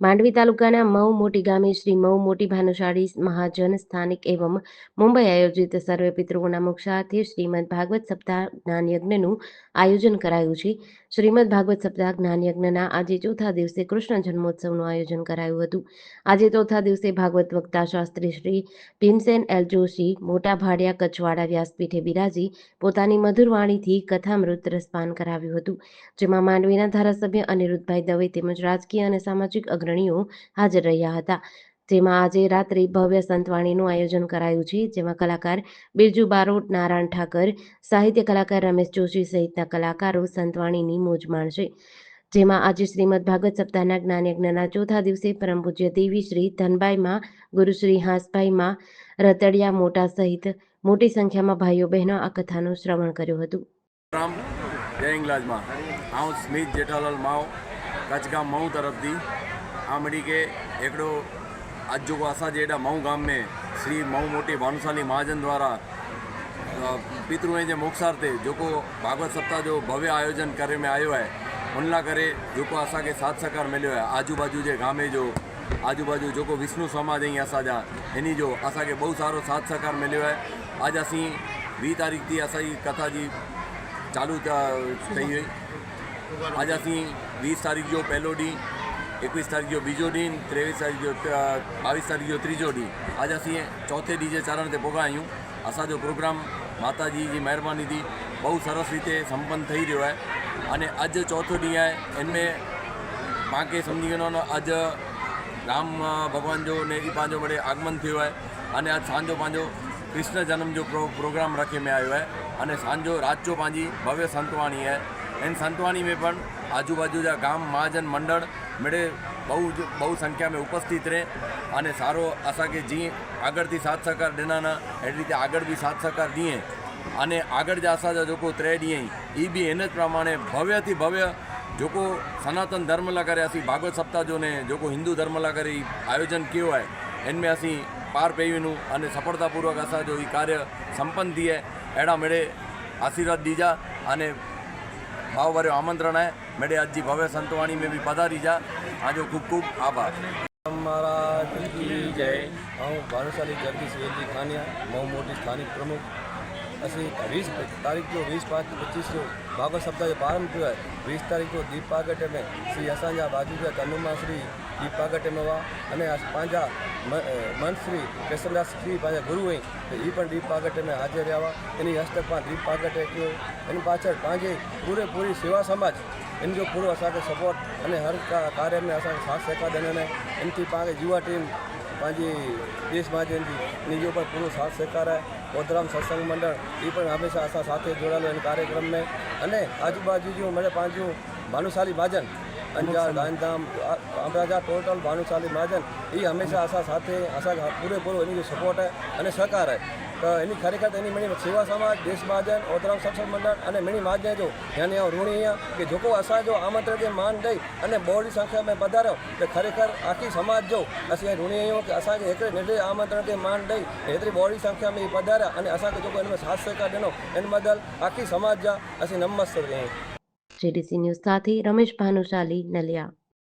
માંડવી તાલુકાના મઉ મોટી ગામે શ્રી મઉ મોટી ભાનુશાળી મહાજન સ્થાનિક એવમ મુંબઈ આયોજિત સર્વે પિતૃઓના મોક્ષાર્થે શ્રીમદ ભાગવત સપ્તાહ જ્ઞાન યજ્ઞનું આયોજન કરાયું છે. શ્રીમદ ભાગવત સપ્તાહ જ્ઞાન યજ્ઞના આજે ચોથા દિવસે કૃષ્ણ જન્મોત્સવનું આયોજન કરાયું હતું. આજે ચોથા દિવસે ભાગવત વક્તા શાસ્ત્રી શ્રી ભીમસેન એલ જોશી, મોટા ભાડિયા કચવાડા વ્યાસપીઠે બિરાજી, પોતાની મધુર વાણીથી કથામૃત રસપાન કરાવ્યું હતું, જેમાં માંડવીના ધારાસભ્ય અનિરુદ્ધભાઈ દવે તેમજ રાજકીય અને સામાજિક અગ્રણીઓ હાજર રહ્યા હતા. જેમાં આજે રાત્રે ભવ્ય સંતવાણીનું આયોજન કરાયું છે, જેમાં કલાકાર બિરજુ બારોટ, નારાયણ ઠાકર, સાહિત્ય કલાકાર રમેશ જોશી સહિતના કલાકારો સંતવાણીની મોજ માણશે. જેમાં આજે શ્રીમદ ભાગવત સપ્તાહના જ્ઞાનયજ્ઞના ચોથા દિવસે પરમ પૂજ્ય દેવી શ્રી ધનબાઈમાં ગુરુશ્રી હાંસભાઈમાં રતડિયા મોટા સહિત મોટી સંખ્યામાં ભાઈઓ બહેનો આ કથાનું શ્રવણ કર્યું હતું. સ્મિત જેઠાલાલ માવ કચગામ મઉ તરફથી. આમડી કે એકડો आज जो असांजे हेॾा मऊ गाम में श्री मऊ मोटी भानुशाली महाजन द्वारा पितृनि जे मोक्षार ते जेको भागवत सप्ताह जो भव्य आयोजन करे में आयो आहे हुन लाइ करे जेको असांखे साथ सहकार मिलियो आहे आजू बाजू जे गामे जो आजू बाजू जेको विष्णु समाज आहिनि असांजा हिन जो असांखे बहु सारो साथ सहकार मिलियो आहे अॼु असीं वीह तारीख़ थी असांजी कथा जी चालू कई हुई अॼु असीं वीह तारीख़ जो पहिलो ॾींहुं એકવીસ તારીખ ગયો બીજો દિન, ત્રેવીસ તારીખ ગયો બાવીસ તારીખ ગયો ત્રીજો દી આજે અસીએ ચોથે દી જે ચારણ તે પોગાયું અસાજો પ્રોગ્રામ માતાજીજી મહેરબાનીથી બહુ સરસ રીતે સંપન્ન થઈ રહ્યો છે અને આજ ચોથો દી આય એનમે પાંકે સમજી ગયો આજ રામ ભગવાન જો ને એ પાંજો વડે આગમન થયું હોય અને આજ સાંજો પાંજો કૃષ્ણ જન્મ જો પ્રોગ્રામ રખી મેં આવ્યો હોય અને સાંજો રાત જો પાંજી ભવ્ય સંતવાણી હે. એન સંતવાણી મેં પણ આજુબાજુ જા ગામ, મહાજન મંડળ મેળે બહુ જ, બહુ સંખ્યામાં ઉપસ્થિત રહે અને સારો આશા કે જે આગળથી સાથ સહકાર દેનાના એ રીતે આગળ બી સાથ સહકાર દઈએ અને આગળ જ આશા જોકો ત્રે દઈએ એ બી એને જ પ્રમાણે ભવ્યથી ભવ્ય જોકો સનાતન ધર્મલા કરે આસી ભાગવત સપ્તાહ જોને જોકો હિન્દુ ધર્મલા કરે આયોજન કહેવાય એનમે આસી પાર પેવીનું અને સફળતાપૂર્વક આશા જો એ કાર્ય સંપન્ન થઈએ એના મેળે આશીર્વાદ દીજા અને ભાવભર્યો આમંત્રણ હે મેળે આજજી ભવ્ય સંતવાણી મેં બી પધારી જા આજો ખૂબ ખૂબ આભાર મારા જય હું ભાનુશાલી જગદીશ વેલજી ખાનિયા બહુ મોટી સ્થાનિક પ્રમુખ ਅਸੀਂ 20 તારીખ જો 20 પાંચ પચીસ જો ભાગવત સપ્તાહ જે પ્રારંભ થયો હોય વીસ તારીખ જો દીપ પાગટ અમે શ્રી અસાંજા બાજુજા કનુમાં શ્રી દીપ પાગટ એમ અને પાંજા મન શ્રી કૃષ્ણદાસ શ્રી પાંજા ગુરુ હોય તો એ પણ દીપ પાગટ અમે હાજર રહ્યા એની હસ્તકમાં દીપ પાગટ એની પાછળ પાંજે પૂરેપૂરી સેવા સમાજ એનજીઓ પૂરો અસાંखे सपोर्ट અને हर કાર્ય में असांखे साथ सहकार ॾिननि आहिनि इनकी पाण खे युवा टीम पंहिंजी देश भाॼी इनजे ऊपर पूरो साथ सहकार आहे ઓદરામ સત્સંગ મંડળ, એ પણ હંમેશા અસાં સાથે જોડાયેલું એના કાર્યક્રમને. અને આજુબાજુ જો મને પાંજું, ભાનુશાલી ભાજન અંજાર ગાંધીધામ અમરાજા ટોટલ ભાનુશાલી મહાજન, એ હંમેશા આશા સાથે, આશા પૂરેપૂરો એની જે સપોર્ટ અને સહકાર તો એની ખરેખર એની મણી સેવા સમાજ, દેશ મહાજન, ઓતરામ સક્ષમ મંડળ અને મણી મહાજન જો ત્યાંની ઋણી અહીંયા, કે જોકો આશા જો આમંત્રણ જે માન દઈ અને બહોળી સંખ્યામાં પધાર્યો તો ખરેખર આખી સમાજ જો અસી ઋણી કે અસાંજે એકરે નિર્ણય આમંત્રણ જે માન દઈ એતરી બહોળી સંખ્યામાં એ પધાર્યા અને અસાંજે જોકો એનો સાથ સહકાર દેનો, એન બદલ આખી સમાજ જા અસી નમસ્ત. રહીએ જેડીસી ન્યૂઝ સાથે રમેશ ભાનુશાલી નલિયા.